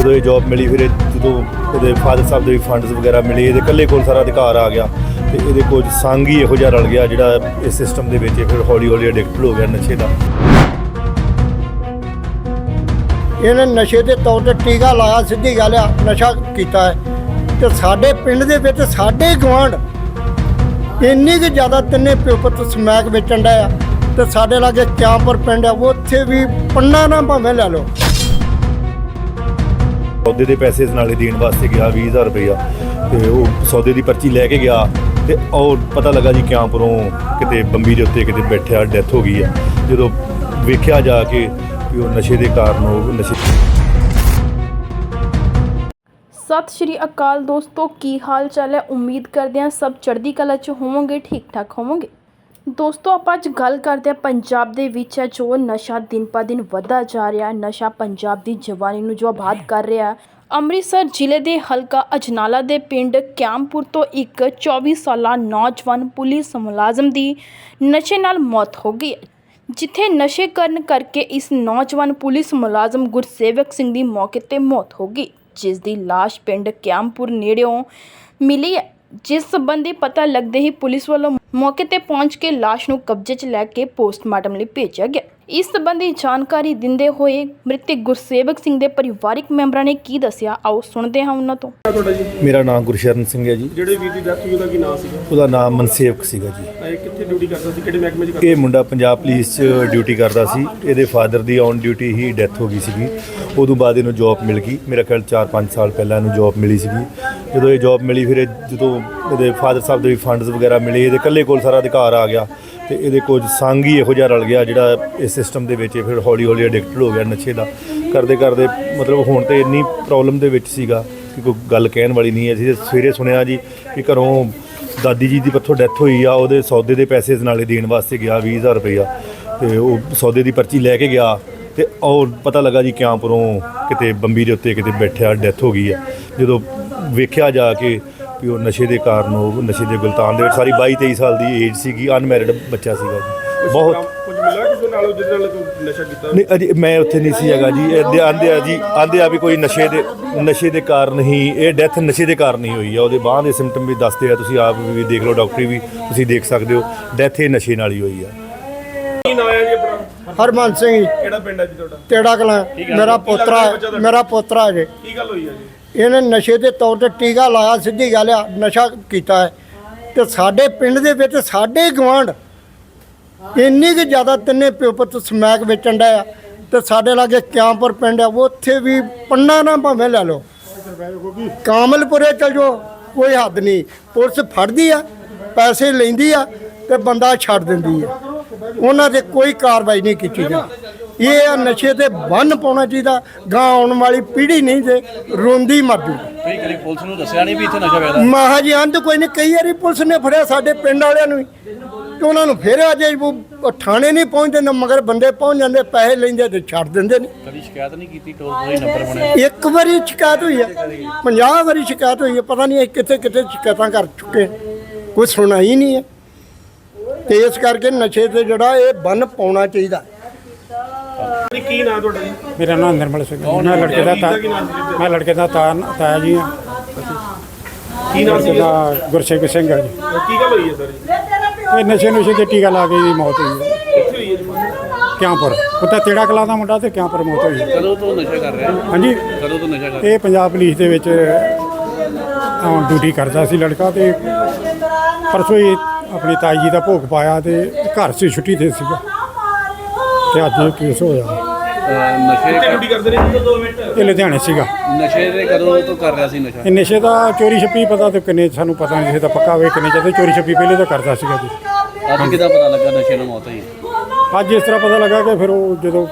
ਜਦੋਂ ਇਹ ਜੌਬ ਮਿਲੀ ਫਿਰ ਇਹ ਜਦੋਂ ਇਹਦੇ ਫਾਦਰ ਸਾਹਿਬ ਦੇ ਫੰਡਸ ਵਗੈਰਾ ਮਿਲੇ, ਇਹਦੇ ਇਕੱਲੇ ਕੋਲ ਸਾਰਾ ਅਧਿਕਾਰ ਆ ਗਿਆ ਤੇ ਇਹਦੇ ਕੋਲ ਸੰਗ ਹੀ ਇਹੋ ਜਿਹਾ ਰਲ ਗਿਆ ਜਿਹੜਾ ਇਸ ਸਿਸਟਮ ਦੇ ਵਿੱਚ ਫਿਰ ਹੌਲੀ ਹੌਲੀ ਐਡਿਕਟ ਹੋ ਗਿਆ ਨਸ਼ੇ ਦਾ। ਇਹਨੇ ਨਸ਼ੇ ਦੇ ਤੌਰ ਤੇ ਟੀਕਾ ਲਾਇਆ, ਸਿੱਧੀ ਗੱਲ ਆ, ਨਸ਼ਾ ਕੀਤਾ ਹੈ। ਤੇ ਸਾਡੇ ਪਿੰਡ ਦੇ ਵਿੱਚ ਸਾਡੇ ਗਵਾਂਢ ਇੰਨੀ ਕਿ ਜ਼ਿਆਦਾ ਤਿੰਨੇ ਪਿਓ ਸਮੈਕ ਵੇਚਣ ਦਾ ਆ ਤੇ ਸਾਡੇ ਲਾਗੇ ਕਿਆਂਪੁਰ ਪਿੰਡ ਆ, ਉੱਥੇ ਵੀ ਪੰਨਾ ਨਾ ਭਾਵੇਂ ਲੈ ਲਓ। ਸੌਦੇ ਦੇ ਪੈਸੇ ਨਾਲੇ ਦੇਣ ਵਾਸਤੇ ਗਿਆ 20000 ਰੁਪਇਆ ਤੇ ਉਹ ਸੌਦੇ ਦੀ ਪਰਚੀ ਲੈ ਕੇ ਗਿਆ ਤੇ ਉਹ ਪਤਾ ਲੱਗਾ ਜੀ ਕਿਆਂਪੁਰੋਂ ਕਿਤੇ ਬੰਬੀ ਦੇ ਉੱਤੇ ਕਿਤੇ ਬੈਠਿਆ ਡੈਥ ਹੋ ਗਈ ਆ। ਜਦੋਂ ਵੇਖਿਆ ਜਾ ਕੇ ਵੀ ਉਹ ਨਸ਼ੇ ਦੇ ਕਾਰਨ ਉਹ ਨਸ਼ੇ ਸਤਿ ਸ਼੍ਰੀ ਅਕਾਲ ਦੋਸਤੋ, ਕੀ ਹਾਲ ਚਾਲ ਹੈ? ਉਮੀਦ ਕਰਦੇ ਹਾਂ ਸਭ ਚੜ੍ਹਦੀ ਕਲਾ 'ਚ ਹੋਵੋਗੇ ਠੀਕ ਠਾਕ ਹੋਵੋਗੇ। ਦੋਸਤੋ, ਆਪਾਂ ਅੱਜ ਗੱਲ ਕਰਦੇ ਹਾਂ ਪੰਜਾਬ ਦੇ ਵਿੱਚ ਹੈ, ਜੋ ਨਸ਼ਾ ਦਿਨ ਪਰ ਦਿਨ ਵਧਦਾ ਜਾ ਰਿਹਾ ਨਸ਼ਾ ਪੰਜਾਬ ਦੀ ਜਵਾਨੀ ਨੂੰ ਜੋ ਆਬਾਦ ਕਰ ਰਿਹਾ ਅੰਮ੍ਰਿਤਸਰ ਜ਼ਿਲ੍ਹੇ ਦੇ ਹਲਕਾ ਅਜਨਾਲਾ ਦੇ ਪਿੰਡ ਕਿਆਮਪੁਰ ਤੋਂ ਇੱਕ 24 ਸਾਲਾ ਨੌਜਵਾਨ ਪੁਲਿਸ ਮੁਲਾਜ਼ਮ ਦੀ ਨਸ਼ੇ ਨਾਲ ਮੌਤ ਹੋ ਗਈ ਹੈ, ਜਿੱਥੇ ਨਸ਼ੇ ਕਰਨ ਕਰਕੇ ਇਸ ਨੌਜਵਾਨ ਪੁਲਿਸ ਮੁਲਾਜ਼ਮ ਗੁਰਸੇਵਕ ਸਿੰਘ ਦੀ ਮੌਕੇ ਤੇ ਮੌਤ ਹੋ ਗਈ, ਜਿਸ ਦੀ ਲਾਸ਼ ਪਿੰਡ ਕਿਆਮਪੁਰ ਨੇੜਿਓਂ ਮਿਲੀ ਹੈ। ਜਿਸ ਸਬੰਧੀ ਪਤਾ ਲੱਗਦੇ ਹੀ ਪੁਲਿਸ ਵੱਲੋਂ ਮੌਕੇ ਤੇ ਪਹੁੰਚ ਕੇ ਲਾਸ਼ ਨੂੰ ਕਬਜ਼ੇ 'ਚ ਲੈ ਕੇ ਪੋਸਟਮਾਰਟਮ ਲਈ ਭੇਜਿਆ ਗਿਆ। ਇਸ ਸੰਬੰਧੀ ਜਾਣਕਾਰੀ ਦਿੰਦੇ ਹੋਏ ਮ੍ਰਿਤਕ ਗੁਰਸੇਵਕ ਸਿੰਘ ਦੇ ਪਰਿਵਾਰਕ ਮੈਂਬਰਾਂ ਨੇ ਕੀ ਦੱਸਿਆ? ਆਓ ਸੁਣਦੇ ਹਾਂ ਉਹਨਾਂ ਤੋਂ। ਤੁਹਾਡਾ ਜੀ? ਮੇਰਾ ਨਾਮ ਗੁਰਸ਼ਰਨ ਸਿੰਘ ਹੈ ਜੀ। ਜਿਹੜੇ ਵੀਰ ਦੀ ਡੈਥ ਹੋਈ ਉਹਦਾ ਕੀ ਨਾਮ ਸੀਗਾ? ਉਹਦਾ ਨਾਮ ਮਨਸੇਵਕ ਸੀਗਾ ਜੀ। ਇਹ ਕਿੱਥੇ ਡਿਊਟੀ ਕਰਦਾ ਸੀ? ਕਿਹੜੇ ਮਹਿਕਮੇ 'ਚ ਕਰਦਾ ਇਹ ਮੁੰਡਾ ਪੰਜਾਬ ਪੁਲਿਸ 'ਚ ਡਿਊਟੀ ਕਰਦਾ ਸੀ। ਇਹਦੇ ਫਾਦਰ ਦੀ ਔਨ ਡਿਊਟੀ ਹੀ ਡੈਥ ਹੋ ਗਈ ਸੀਗੀ। ਉਦੋਂ ਬਾਅਦ ਇਹਨੂੰ ਜੌਬ ਮਿਲ ਗਈ। ਮੇਰਾ ਖਿਆਲ 4-5 ਸਾਲ ਪਹਿਲਾਂ ਇਹਨੂੰ ਜੌਬ ਮਿਲੀ ਸੀਗੀ। ਜਦੋਂ ਇਹ ਜੌਬ ਮਿਲੀ ਫਿਰ ਇਹ ਜਦੋਂ ਇਹਦੇ ਫਾਦਰ ਸਾਹਿਬ ਦੇ ਵੀ ਫੰਡਸ ਵਗੈਰਾ ਮਿਲੇ ਇਹਦੇ ਇਕੱਲੇ ਕੋਲ ਸਾਰਾ ਅਧਿਕਾਰ ਆ ਗਿਆ। ਤੇ ਇਹਦੇ ਕੁਝ ਸੰਗ ਹੀ ਇਹੋ ਜਿਹਾ ਰਲ ਗਿਆ ਜਿਹੜਾ ਇਸ ਸਿਸਟਮ ਦੇ ਵਿੱਚ ਫਿਰ ਹੌਲੀ ਹੌਲੀ ਐਡਿਕਟ ਹੋ ਗਿਆ ਨਸ਼ੇ ਦਾ। ਕਰਦੇ ਕਰਦੇ ਮਤਲਬ ਹੁਣ ਤੇ ਇੰਨੀ ਪ੍ਰੋਬਲਮ ਦੇ ਵਿੱਚ ਸੀਗਾ ਕਿ ਕੋਈ ਗੱਲ ਕਹਿਣ ਵਾਲੀ ਨਹੀਂ ਹੈ। ਅਸੀਂ ਤਾਂ ਸਵੇਰੇ ਸੁਣਿਆ ਜੀ ਕਿ ਘਰੋਂ ਦਾਦੀ ਜੀ ਦੀ ਪੱਥੋਂ ਡੈਥ ਹੋਈ ਆ, ਉਹਦੇ ਸੌਦੇ ਦੇ ਪੈਸੇ ਨਾਲੇ ਦੇਣ ਵਾਸਤੇ ਗਿਆ 20000 ਰੁਪਇਆ। ਤੇ ਉਹ ਸੌਦੇ ਦੀ ਪਰਚੀ ਲੈ ਕੇ ਗਿਆ ਤੇ ਉਹ ਪਤਾ ਲੱਗਾ ਜੀ ਕਿਆਂਪੁਰੋਂ ਕਿਤੇ ਬੰਬੀ ਦੇ ਉੱਤੇ ਕਿਤੇ ਬੈਠਿਆ ਡੈਥ ਹੋ ਗਈ ਆ। ਜਦੋਂ ਵੇਖਿਆ ਜਾ ਕੇ ਵੀ ਉਹ ਨਸ਼ੇ ਦੇ ਕਾਰਨ ਉਹ ਨਸ਼ੇ ਦੇ ਗੁਲਤਾਨ ਦੇ ਵਿੱਚ ਸਾਰੀ 22 23 ਸਾਲ ਦੀ ਏਜ ਸੀਗੀ ਅਨਮੈਰਿਡ ਬੱਚਾ ਸੀਗਾ। ਜੀ ਬਹੁਤ ਕੁਝ ਮਿਲਿਆ ਕਿਸੇ ਨਾਲ ਜਿਹਦੇ ਨਾਲ ਤੂੰ ਨਸ਼ਾ ਕੀਤਾ? ਨਹੀਂ ਅਜੇ ਮੈਂ ਉੱਥੇ ਨਹੀਂ ਸੀ ਹੈਗਾ ਜੀ। ਇਹ ਆਂਦੇ ਆ ਜੀ ਆਂਦੇ ਆ ਵੀ ਕੋਈ ਨਸ਼ੇ ਦੇ ਨਸ਼ੇ ਦੇ ਕਾਰਨ ਹੀ ਇਹ ਡੈਥ ਨਸ਼ੇ ਦੇ ਕਾਰਨ ਹੀ ਹੋਈ ਆ। ਉਹਦੇ ਬਾਹਾਂ ਦੇ ਸਿੰਪਟਮ ਵੀ ਦੱਸਦੇ ਆ ਤੁਸੀਂ ਆਪ ਵੀ ਦੇਖ ਲਓ ਡਾਕਟਰੀ ਵੀ ਤੁਸੀਂ ਦੇਖ ਸਕਦੇ ਹੋ ਡੈਥ ਇਹ ਨਸ਼ੇ ਨਾਲ ਹੀ ਹੋਈ ਆ। ਕੀ ਨਾਮ ਹੈ ਜੀ ਆਪਣਾ? ਹਰਮਨ ਸਿੰਘ ਜੀ, ਕਿਹੜਾ ਪਿੰਡ ਹੈ ਜੀ ਤੁਹਾਡਾ? ਤੇੜਾ ਕਲਾਂ? ਮੇਰਾ ਪੋਤਰਾ ਮੇਰਾ ਪੋਤਰਾ ਜੇ। ਕੀ ਗੱਲ ਹੋਈ ਹੈ ਜੀ? ਇਹਨੇ ਨਸ਼ੇ ਦੇ ਤੌਰ ਤੇ ਟੀਕਾ ਲਾਇਆ, ਸਿੱਧੀ ਗੱਲ ਆ, ਨਸ਼ਾ ਕੀਤਾ ਹੈ। ਤੇ ਸਾਡੇ ਪਿੰਡ ਦੇ ਵਿੱਚ ਸਾਡੇ ਗਵਾਂਢ ਇੰਨੀ ਕਿ ਜ਼ਿਆਦਾ ਤਿੰਨੇ ਪਿਓ ਪੁੱਤ ਸਮੈਕ ਵੇਚਣ ਦਾ ਆ। ਤੇ ਸਾਡੇ ਲਾਗੇ ਕਿਆਂਪੁਰ ਪਿੰਡ ਆ, ਉੱਥੇ ਵੀ ਪੰਨਾ ਨਾ ਭਾਵੇਂ ਲੈ ਲਓ। ਕਾਮਲਪੁਰੇ ਚਲ ਜਾਓ, ਕੋਈ ਹੱਦ ਨਹੀਂ। ਪੁਲਿਸ ਫੜਦੀ ਆ, ਪੈਸੇ ਲੈਂਦੀ ਆ ਤੇ ਬੰਦਾ ਛੱਡ ਦਿੰਦੀ ਆ। ਉਹਨਾਂ ਤੇ ਕੋਈ ਕਾਰਵਾਈ ਨਹੀਂ ਕੀਤੀ ਜਾਂਦੀ। ਇਹ ਆ ਨਸ਼ੇ ਤੇ ਬੰਨ ਪਾਉਣਾ ਚਾਹੀਦਾ ਗਾਂ ਆਉਣ ਵਾਲੀ ਪੀੜ੍ਹੀ ਨਹੀਂ ਤੇ ਰੋਂਦੀ ਮਰ ਜੂ ਕਈ ਕਰੀ ਪੁਲਿਸ ਨੂੰ ਦੱਸਿਆ ਨਹੀਂ ਵੀ ਇੱਥੇ ਨਸ਼ਾ ਵੇਚਦਾ ਮਹਾ ਜੀ ਅੰਤ ਕੋਈ ਨਹੀਂ ਕਈ ਵਾਰੀ ਪੁਲਿਸ ਨੇ ਫੜਿਆ ਸਾਡੇ ਪਿੰਡ ਵਾਲਿਆਂ ਨੂੰ ਵੀ। ਤੇ ਉਹਨਾਂ ਨੂੰ ਫਿਰ ਅਜੇ ਉਹ ਥਾਣੇ ਨਹੀਂ ਪਹੁੰਚਦੇ ਨਾ ਮਗਰ ਬੰਦੇ ਪਹੁੰਚ ਜਾਂਦੇ ਪੈਸੇ ਲੈਂਦੇ ਤੇ ਛੱਡ ਦਿੰਦੇ ਨੇ। ਕਦੀ ਸ਼ਿਕਾਇਤ ਨਹੀਂ ਕੀਤੀ ਟੋਲ ਫ੍ਰੀ ਨੰਬਰ ਬਣਿਆ? ਇੱਕ ਵਾਰੀ ਸ਼ਿਕਾਇਤ ਹੋਈ ਹੈ 50 ਵਾਰੀ ਸ਼ਿਕਾਇਤ ਹੋਈ ਹੈ ਪਤਾ ਨਹੀਂ ਇਹ ਕਿੱਥੇ ਕਿੱਥੇ ਸ਼ਿਕਾਇਤਾਂ ਕਰ ਚੁੱਕੇ ਕੋਈ ਸੁਣਾ ਹੀ ਨਹੀਂ ਹੈ ਤੇ ਇਸ ਕਰਕੇ ਨਸ਼ੇ ਤੇ ਜਿਹੜਾ ਇਹ ਬੰਨ ਪਾਉਣਾ ਚਾਹੀਦਾ। ਜੀ ਕੀ ਨਾਮ ਤੁਹਾਡਾ ਜੀ? ਮੇਰਾ ਨਾਮ ਨਿਰਮਲ ਸਿੰਘ ਹੈ। ਮੈਂ ਲੜਕੇ ਦਾ ਤਾ ਮੈਂ ਲੜਕੇ ਦਾ ਤਾ ਤਾਇਆ ਜੀ ਹਾਂ। ਕੀ ਨਾਮ ਲੜਕੇ ਸੀ? ਦਾ ਗੁਰਸੇਵਕ ਸਿੰਘ ਹੈ ਜੀ। ਕੀ ਗੱਲ ਹੋਈ ਹੈ ਸਰ? ਜੀ ਇਹ ਨਸ਼ੇ ਨੁਸ਼ੇ ਦੇ ਟੀਕਾ ਲਾ ਕੇ ਦੀ ਮੌਤ ਹੋਈ ਹੈ। ਕਿੱਥੇ ਹੋਈ ਹੈ ਜੀ? ਕਿਆਂਪੁਰ। ਉਹ ਤਾਂ ਤੇੜਾ ਕਲਾ ਦਾ ਮੁੰਡਾ ਤੇ ਕਿਆਂਪੁਰ ਮੌਤ ਹੋਈ ਹੈ। ਕਦੋਂ ਤੋਂ ਨਸ਼ਾ ਕਰ ਰਿਹਾ? ਹਾਂਜੀ। ਕਦੋਂ ਤੋਂ ਨਸ਼ਾ ਕਰ ਇਹ ਪੰਜਾਬ ਪੁਲਿਸ ਦੇ ਵਿੱਚ ਆਨ ਡਿਊਟੀ ਕਰਦਾ ਸੀ ਲੜਕਾ ਤੇ ਪਰਸੋਂ ਹੀ ਆਪਣੀ ਤਾਈ ਜੀ ਦਾ ਭੋਗ ਪਾਇਆ ਤੇ ਘਰ ਸੀ ਛੁੱਟੀ ਤੇ ਸੀਗਾ। ਤੇ ਅੱਜ ਇਹ ਕੇਸ ਹੋਇਆ ਅਹ ਨਸ਼ੇ ਨੇ ਇਹ ਲੁਧਿਆਣੇ ਸੀਗਾ। ਨਸ਼ੇ ਦੇ ਕਦੋਂ ਤੋਂ ਕਰ ਰਿਹਾ ਸੀ ਨਸ਼ਾ? ਇਹ ਨਸ਼ੇ ਦਾ ਚੋਰੀ ਛੱਪੀ ਪਤਾ ਤੇ ਕਿੰਨੇ ਸਾਨੂੰ ਪਤਾ ਨਹੀਂ ਸੀ ਤਾਂ ਪੱਕਾ ਵੇ ਕਿੰਨੇ ਚਾਹਤੇ ਚੋਰੀ ਛੱਪੀ ਪਹਿਲੇ ਤਾਂ ਕਰਦਾ ਸੀਗਾ ਜੀ। ਅੱਜ ਕਿਦਾਂ ਪਤਾ ਲੱਗਾ ਨਸ਼ੇ ਨਾਲ ਮੌਤ ਹੋਈ? ਅੱਜ ਇਸ ਤਰ੍ਹਾਂ ਪਤਾ ਲੱਗਾ ਕਿ ਫਿਰ ਉਹ ਜਦੋਂ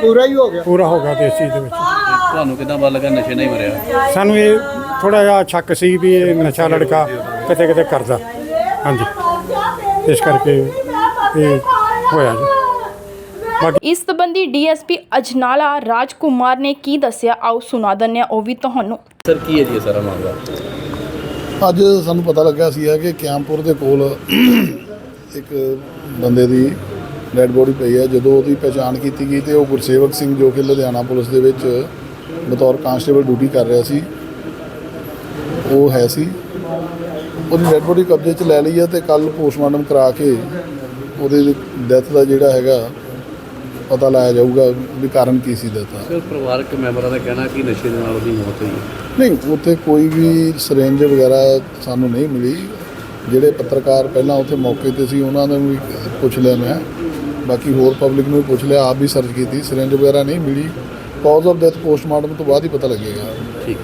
ਪੂਰਾ ਹੀ ਹੋ ਗਿਆ। ਪੂਰਾ ਹੋ ਗਿਆ ਤੇ ਇਸ ਚੀਜ਼ ਦੇ ਵਿੱਚ। ਤੁਹਾਨੂੰ ਕਿਦਾਂ ਪਤਾ ਲੱਗਾ ਨਸ਼ੇ ਨਹੀਂ ਮਰਿਆ? ਸਾਨੂੰ ਇਹ ਥੋੜਾ ਜਿਹਾ ਸ਼ੱਕ ਸੀ ਵੀ ਇਹ ਨਸ਼ਾ ਲੜਕਾ ਕਿਤੇ ਕਿਤੇ ਕਰਦਾ। ਹਾਂਜੀ। ਇਸ ਕਰਕੇ ਇਹ ਹੋਇਆ ਜੀ। ਇਸ ਸੰਬੰਧੀ ਡੀਐਸਪੀ ਅਜਨਾਲਾ ਰਾਜਕੁਮਾਰ ਨੇ ਕੀ ਦੱਸਿਆ? ਆਓ ਸੁਣਾ ਦਿੰਦੇ ਹਾਂ। ਉਹ ਵੀ ਤੁਹਾਨੂੰ। ਸਰ ਕੀ ਹੈ ਜੀ ਇਹ ਸਾਰਾ ਮਾਮਲਾ? ਅੱਜ ਸਾਨੂੰ ਪਤਾ ਲੱਗਾ ਸੀ ਕਿ ਕਿਆਮਪੁਰ ਦੇ ਕੋਲ ਇੱਕ ਬੰਦੇ ਦੀ ਡੈੱਡ ਬੋਡੀ ਪਈ ਹੈ। ਜਦੋਂ ਉਹਦੀ ਪਛਾਣ ਕੀਤੀ ਗਈ ਤੇ ਉਹ ਗੁਰਸੇਵਕ ਸਿੰਘ ਜੋ ਕਿ ਲੁਧਿਆਣਾ ਪੁਲਿਸ ਦੇ ਵਿੱਚ ਬਤੌਰ ਕਾਂਸਟੇਬਲ ਡਿਊਟੀ ਕਰ ਰਿਹਾ ਸੀ ਉਹ ਹੈ ਸੀ। ਉਹਦੀ ਡੈਡ ਬੋਡੀ ਕਬਜ਼ੇ 'ਚ ਲੈ ਲਈ ਹੈ ਤੇ ਕੱਲ ਪੋਸਟਮਾਰਟਮ ਕਰਾ ਕੇ ਉਹਦੇ ਡੈਥ ਦਾ ਜਿਹੜਾ ਹੈਗਾ ਪਤਾ ਲਾਇਆ ਜਾਊਗਾ ਵੀ ਕਾਰਨ ਕੀ ਸੀ ਡੈਥ ਦਾ ਸਰ ਪਰਿਵਾਰਕ ਮੈਂਬਰਾਂ ਦਾ ਕਹਿਣਾ ਕਿ ਨਸ਼ੇ ਦੇ ਨਾਲ ਉਹਦੀ ਮੌਤ ਹੋਈ ਹੈ। ਨਹੀਂ ਉੱਥੇ ਕੋਈ ਵੀ ਸਰੇਂਜ ਵਗੈਰਾ ਸਾਨੂੰ ਨਹੀਂ ਮਿਲੀ। ਜਿਹੜੇ ਪੱਤਰਕਾਰ ਪਹਿਲਾਂ ਉੱਥੇ ਮੌਕੇ ਤੇ ਸੀ ਉਹਨਾਂ ਨੂੰ ਵੀ ਪੁੱਛ ਲਿਆ ਮੈਂ। ਬਾਕੀ ਹੋਰ ਪਬਲਿਕ ਨੂੰ ਵੀ ਪੁੱਛ ਲਿਆ ਆਪ ਵੀ ਸਰਚ ਕੀਤੀ। ਸਰੇਂਜ ਵਗੈਰਾ ਨਹੀਂ ਮਿਲੀ। ਕਾਜ਼ ਆਫ ਡੈਥ ਪੋਸਟਮਾਰਟਮ ਤੋਂ ਬਾਅਦ ਹੀ ਪਤਾ ਲੱਗੇਗਾ। ਠੀਕ।